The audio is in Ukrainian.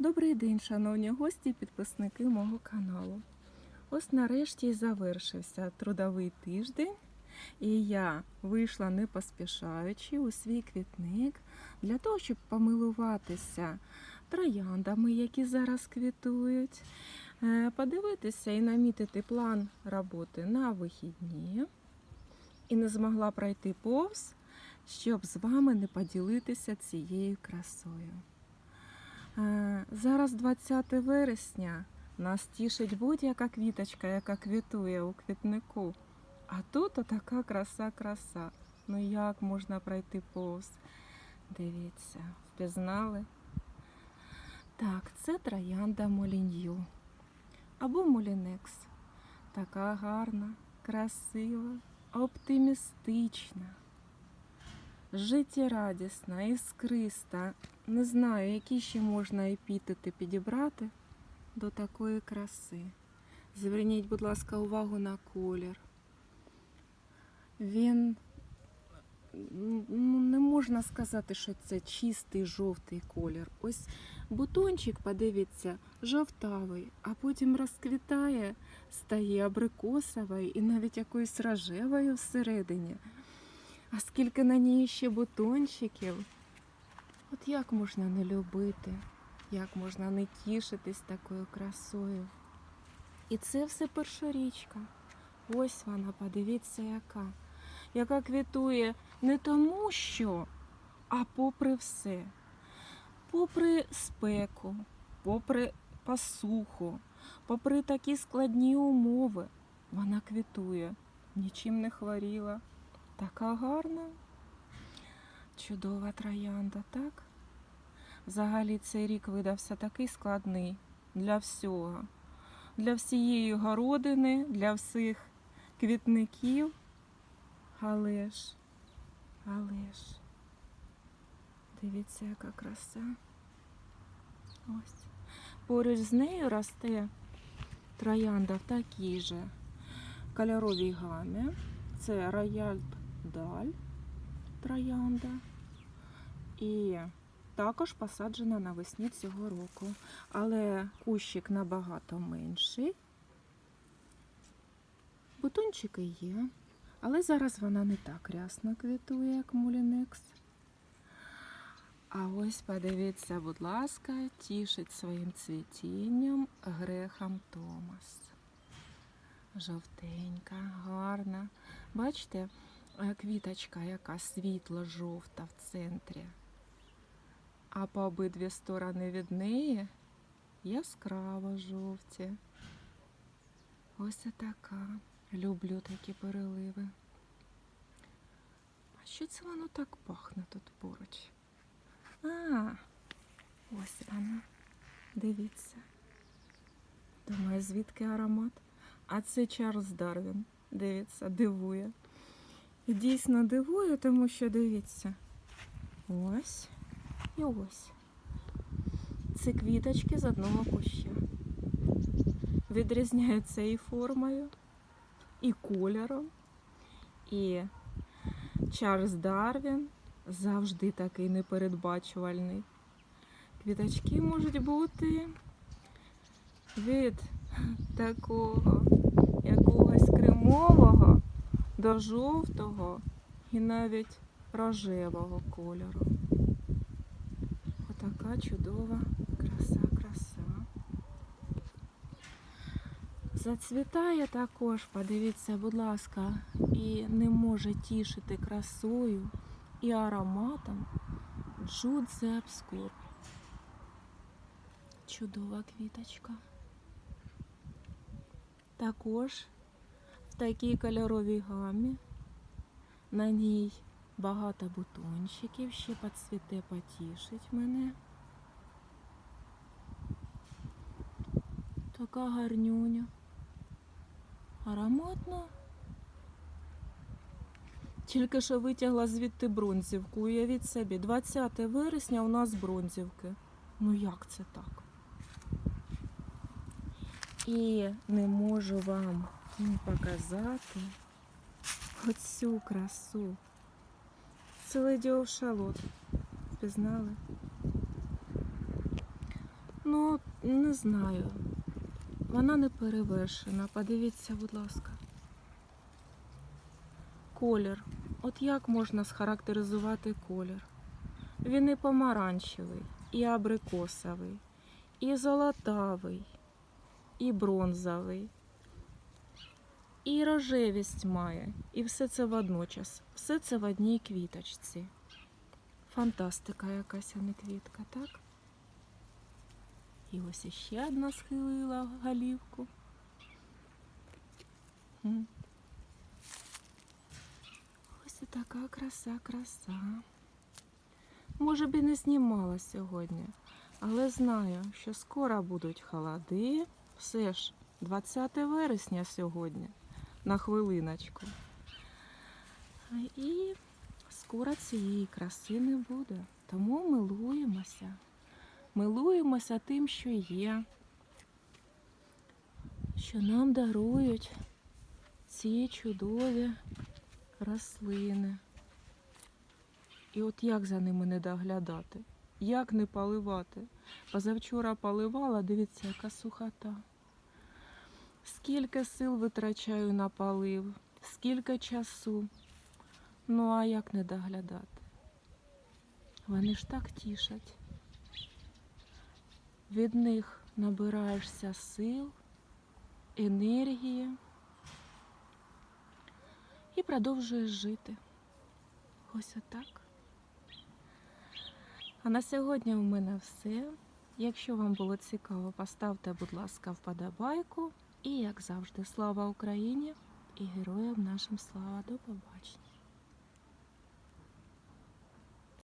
Добрий день, шановні гості і підписники мого каналу. Ось нарешті завершився трудовий тиждень, і я вийшла не поспішаючи у свій квітник для того, щоб помилуватися трояндами, які зараз квітують, е, подивитися і намітити план роботи на вихідні. І не змогла пройти повз, щоб з вами не поділитися цією красою. Е, Зараз 20 вересня. Нас тішить будь-яка квіточка, яка квітує у квітнику. А тут отака краса-краса. Ну як можна пройти повз? Дивіться, впізнали? Так, це троянда Молінью або Молінекс. Така гарна, красива, оптимістична, життєрадісна, іскриста. Не знаю, які ще можна епітети підібрати до такої краси. Зверніть, будь ласка, увагу на колір. Він ну, не можна сказати, що це чистий жовтий колір. Ось бутончик, подивіться, жовтавий, а потім розквітає, стає абрикосовий і навіть якоюсь рожевою всередині. А скільки на ній ще бутончиків. От як можна не любити, як можна не тішитись такою красою. І це все першорічка. Ось вона, подивіться, яка. Яка квітує не тому, що, а попри все. Попри спеку, попри посуху, попри такі складні умови, вона квітує, нічим не хворіла. Така гарна. Чудова троянда, так? Взагалі цей рік видався такий складний для всього. Для всієї городини, для всіх квітників. Але ж, але ж, дивіться, яка краса. Ось. Поруч з нею росте троянда в такій же кольоровій гамі. Це рояль даль троянда. І також посаджена навесні цього року. Але кущик набагато менший. Бутончики є, але зараз вона не так рясно квітує, як мулінекс. А ось подивіться, будь ласка, тішить своїм цвітінням Грехам Томас. Жовтенька, гарна. Бачите, квіточка, яка світло-жовта в центрі. А по обидві сторони від неї яскраво жовті. Ось така. Люблю такі переливи. А що це воно так пахне тут поруч? А, ось вона. Дивіться. Думаю, звідки аромат? А це Чарльз Дарвін. Дивіться, дивує. Дійсно дивує, тому що дивіться. Ось і ось. Це квіточки з одного куща. Відрізняються і формою, і кольором. І Чарльз Дарвін завжди такий непередбачувальний. Квіточки можуть бути від такого якогось кремового до жовтого і навіть рожевого кольору. Отака чудова краса, краса. Зацвітає також, подивіться, будь ласка, і не може тішити красою і ароматом Джудзе Обскур. Чудова квіточка. Також такій кольоровій гамі. На ній багато бутончиків, ще поцвіте, потішить мене. Така гарнюня. Ароматна. Тільки що витягла звідти бронзівку. Уявіть собі, 20 вересня у нас бронзівки. Ну як це так? І не можу вам м, показати оцю красу. Це леді Овшалот. Впізнали? Ну, не знаю. Вона не перевершена. Подивіться, будь ласка. Колір. От як можна схарактеризувати колір? Він і помаранчевий, і абрикосовий, і золотавий, і бронзовий, і рожевість має. І все це водночас. Все це в одній квіточці. Фантастика якась, а не квітка, так? І ось іще одна схилила голівку. Ось і така краса, краса. Може б і не знімала сьогодні, але знаю, що скоро будуть холоди. Все ж 20 вересня сьогодні, на хвилиночку. І скоро цієї краси не буде. Тому милуємося. Милуємося тим, що є, що нам дарують ці чудові рослини. І от як за ними не доглядати? Як не поливати? Позавчора поливала, дивіться, яка сухота. Скільки сил витрачаю на полив, скільки часу. Ну а як не доглядати? Вони ж так тішать. Від них набираєшся сил, енергії і продовжуєш жити. Ось отак. А на сьогодні у мене все. Якщо вам було цікаво, поставте, будь ласка, вподобайку. І, як завжди, слава Україні і героям нашим слава. До побачення.